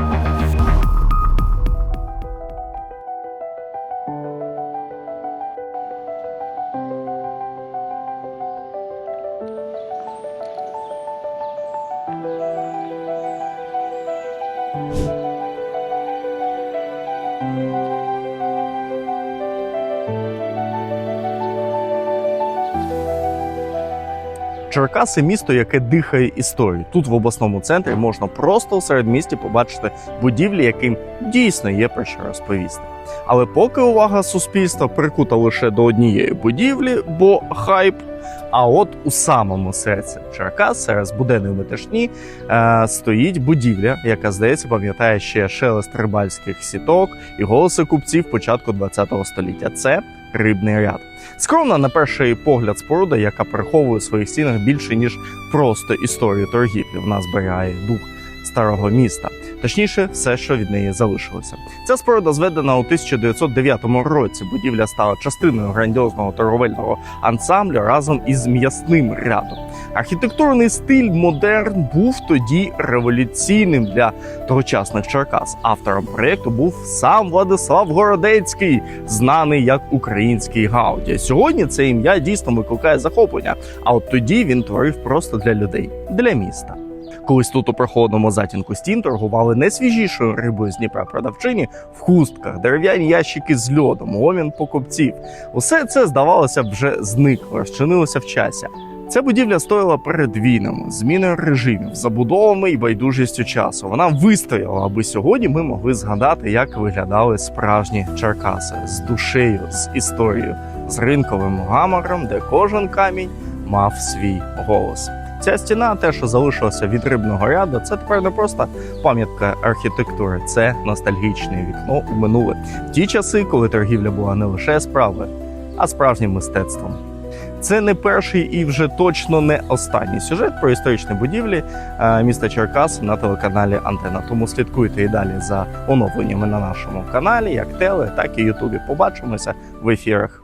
Música Черкаси місто, яке дихає історією. Тут в обласному центрі можна просто у середмісті побачити будівлі, яким дійсно є про що розповісти. Але поки увага суспільства прикута лише до однієї будівлі, бо хайп. А от у самому серці Черкас, серед буденної метушні, е, стоїть будівля, яка здається пам'ятає ще шелест рибальських сіток і голоси купців початку ХХ століття. Це рибний ряд. Скромна на перший погляд споруда, яка приховує в своїх стінах більше ніж просто історію торгівлі. Вона зберігає дух старого міста, точніше, все, що від неї залишилося. Ця споруда зведена у 1909 році. Будівля стала частиною грандіозного торговельного ансамблю разом із м'ясним рядом. Архітектурний стиль модерн був тоді революційним для тогочасних Черкас. Автором проєкту був сам Владислав Городецький, знаний як український Гауді. Сьогодні це ім'я дійсно викликає захоплення. А от тоді він творив просто для людей, для міста. Колись тут у прохолодному затінку стін торгували найсвіжішою рибою з Дніпра продавчині в хустках, дерев'яні ящики з льодом, гомін покупців. Усе це здавалося б вже зникло, розчинилося в часі. Ця будівля стояла перед війнами, зміною режимів, забудовами і байдужістю часу. Вона вистояла, аби сьогодні ми могли згадати, як виглядали справжні Черкаси з душею, з історією, з ринковим гамором, де кожен камінь мав свій голос. Ця стіна, те, що залишилося від рибного ряду, це тепер не просто пам'ятка архітектури, це ностальгічне вікно у минуле. В ті часи, коли торгівля була не лише справою, а справжнім мистецтвом. Це не перший і вже точно не останній сюжет про історичні будівлі е, міста Черкас на телеканалі Антена. Тому слідкуйте і далі за оновленнями на нашому каналі, як теле, так і Ютубі. Побачимося в ефірах.